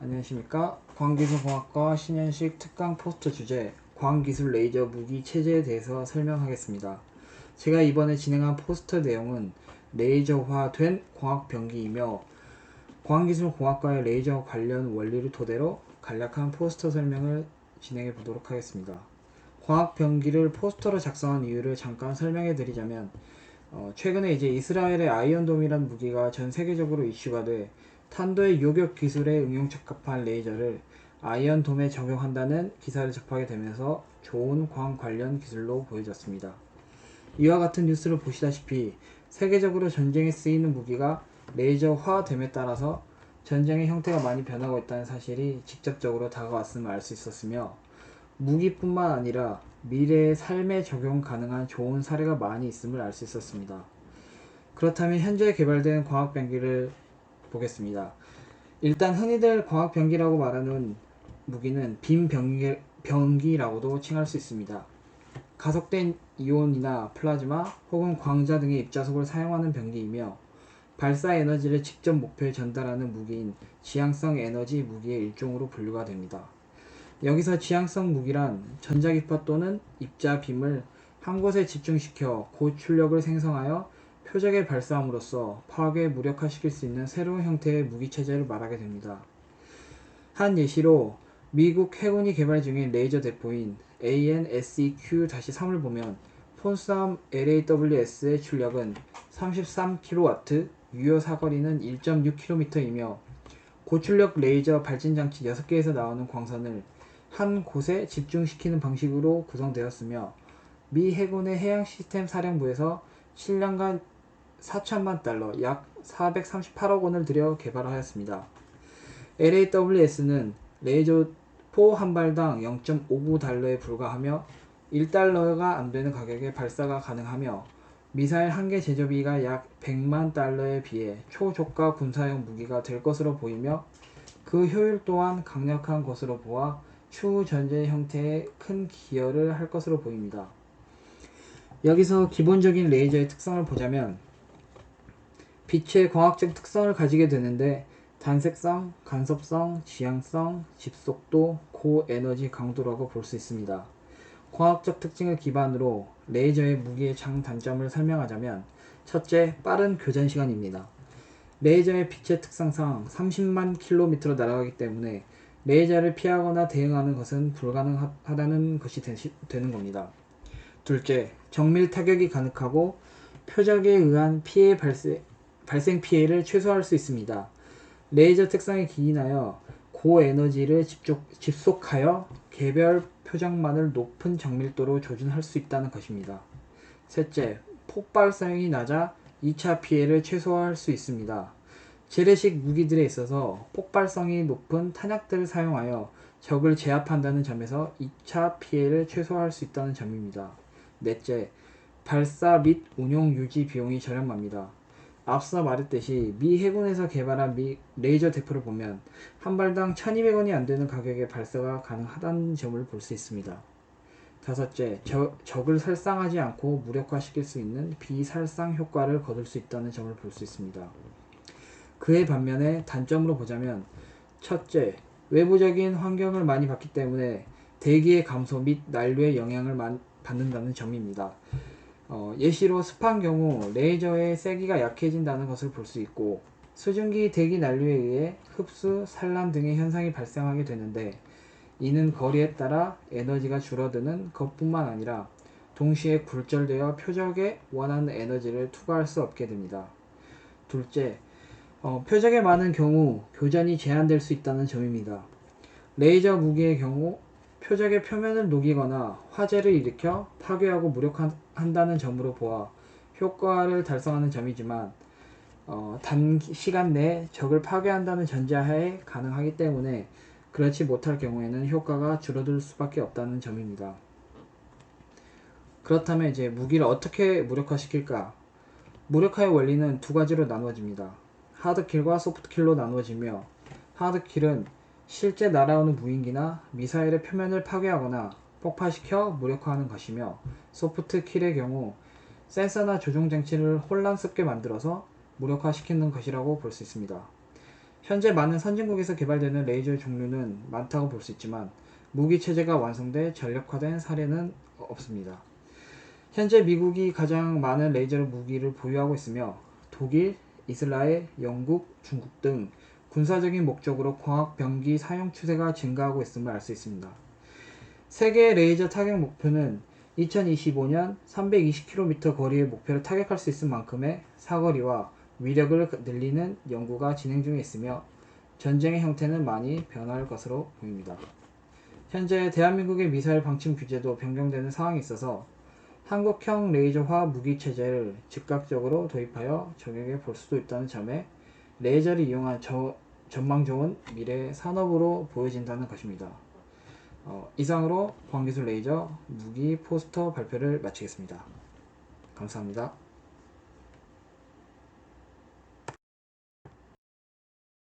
안녕하십니까. 광기술공학과 신현식 특강 포스터 주제 광기술 레이저 무기 체제에 대해서 설명하겠습니다. 제가 이번에 진행한 포스터 내용은 레이저화된 광학 병기이며 광기술공학과의 레이저 관련 원리를 토대로 간략한 포스터 설명을 진행해 보도록 하겠습니다. 광학 병기를 포스터로 작성한 이유를 잠깐 설명해 드리자면 어, 최근에 이제 이스라엘의 아이언돔이라는 무기가 전 세계적으로 이슈가 돼 탄도의 요격 기술에 응용 적합한 레이저를 아이언돔에 적용한다는 기사를 접하게 되면서 좋은 광 관련 기술로 보여졌습니다. 이와 같은 뉴스를 보시다시피 세계적으로 전쟁에 쓰이는 무기가 레이저화됨에 따라서 전쟁의 형태가 많이 변하고 있다는 사실이 직접적으로 다가왔음을 알 수 있었으며 무기뿐만 아니라 미래의 삶에 적용 가능한 좋은 사례가 많이 있음을 알 수 있었습니다. 그렇다면 현재 개발된 광학 병기를 보겠습니다. 일단 흔히들 광학 병기라고 말하는 무기는 빔 병기, 병기라고도 칭할 수 있습니다. 가속된 이온이나 플라즈마 혹은 광자 등의 입자속을 사용하는 병기이며 발사 에너지를 직접 목표에 전달하는 무기인 지향성 에너지 무기의 일종으로 분류가 됩니다. 여기서 지향성 무기란 전자기파 또는 입자 빔을 한 곳에 집중시켜 고출력을 생성하여 표적에 발사함으로써 파괴 무력화시킬 수 있는 새로운 형태의 무기 체제를 말하게 됩니다. 한 예시로 미국 해군이 개발 중인 레이저 대포인 AN-SEQ-3을 보면 폰싸움 LAWS의 출력은 33kW, 유효 사거리는 1.6km이며 고출력 레이저 발진 장치 6개에서 나오는 광선을 한 곳에 집중시키는 방식으로 구성되었으며 미 해군의 해양 시스템 사령부에서 7년간 4천만 달러, 약 438억 원을 들여 개발하였습니다. LAWS는 레이저 포 한 발당 0.59달러에 불과하며 1달러가 안 되는 가격에 발사가 가능하며 미사일 한 개 제조비가 약 100만 달러에 비해 초저가 군사용 무기가 될 것으로 보이며 그 효율 또한 강력한 것으로 보아 추후 전제 형태에 큰 기여를 할 것으로 보입니다. 여기서 기본적인 레이저의 특성을 보자면 빛의 광학적 특성을 가지게 되는데 단색성, 간섭성, 지향성, 집속도, 고에너지 강도라고 볼 수 있습니다. 광학적 특징을 기반으로 레이저의 무기의 장단점을 설명하자면 첫째, 빠른 교전 시간입니다. 레이저의 빛의 특성상 30만 킬로미터로 날아가기 때문에 레이저를 피하거나 대응하는 것은 불가능하다는 것이 되는 겁니다. 둘째, 정밀 타격이 가능하고 표적에 의한 피해 발생, 발생 피해를 최소화할 수 있습니다. 레이저 특성에 기인하여 고에너지를 집중, 집속 하여 개별 표적만을 높은 정밀도로 조준할 수 있다는 것입니다. 셋째, 폭발성이 낮아 2차 피해를 최소화할 수 있습니다. 재래식 무기들에 있어서 폭발성이 높은 탄약들을 사용하여 적을 제압한다는 점에서 2차 피해를 최소화할 수 있다는 점입니다. 넷째, 발사 및 운용 유지 비용이 저렴합니다. 앞서 말했듯이 미 해군에서 개발한 미 레이저 대포를 보면 한 발당 1200원이 안 되는 가격에 발사가 가능하다는 점을 볼 수 있습니다. 다섯째, 저, 적을 살상하지 않고 무력화시킬 수 있는 비살상 효과를 거둘 수 있다는 점을 볼 수 있습니다. 그의 반면에 단점으로 보자면 첫째, 외부적인 환경을 많이 받기 때문에 대기의 감소 및 난류의 영향을 받는다는 점입니다. 어, 예시로 습한 경우 레이저의 세기가 약해진다는 것을 볼 수 있고 수증기 대기 난류에 의해 흡수, 산란 등의 현상이 발생하게 되는데 이는 거리에 따라 에너지가 줄어드는 것뿐만 아니라 동시에 굴절되어 표적에 원하는 에너지를 투과할 수 없게 됩니다. 둘째, 어, 표적에 많은 경우 교전이 제한될 수 있다는 점입니다. 레이저 무기의 경우 표적의 표면을 녹이거나 화재를 일으켜 파괴하고 무력한다는 점으로 보아 효과를 달성하는 점이지만 어, 단시간 내에 적을 파괴한다는 전제하에 가능하기 때문에 그렇지 못할 경우에는 효과가 줄어들 수밖에 없다는 점입니다. 그렇다면 이제 무기를 어떻게 무력화시킬까? 무력화의 원리는 두 가지로 나누어집니다. 하드킬과 소프트킬로 나누어지며 하드킬은 실제 날아오는 무인기나 미사일의 표면을 파괴하거나 폭파시켜 무력화하는 것이며 소프트 킬의 경우 센서나 조종 장치를 혼란스럽게 만들어서 무력화시키는 것이라고 볼 수 있습니다. 현재 많은 선진국에서 개발되는 레이저의 종류는 많다고 볼 수 있지만 무기 체제가 완성돼 전력화된 사례는 없습니다. 현재 미국이 가장 많은 레이저 무기를 보유하고 있으며 독일, 이스라엘, 영국, 중국 등 군사적인 목적으로 광학 병기 사용 추세가 증가하고 있음을 알 수 있습니다. 세계 레이저 타격 목표는 2025년 320km 거리의 목표를 타격할 수 있을 만큼의 사거리와 위력을 늘리는 연구가 진행 중에 있으며 전쟁의 형태는 많이 변할 것으로 보입니다. 현재 대한민국의 미사일 방침 규제도 변경되는 상황이 있어서 한국형 레이저화 무기 체제를 즉각적으로 도입하여 적용해 볼 수도 있다는 점에 레이저를 이용한 저- 전망 좋은 미래 산업으로 보여진다는 것입니다. 어, 이상으로 광기술 레이저 무기 포스터 발표를 마치겠습니다. 감사합니다.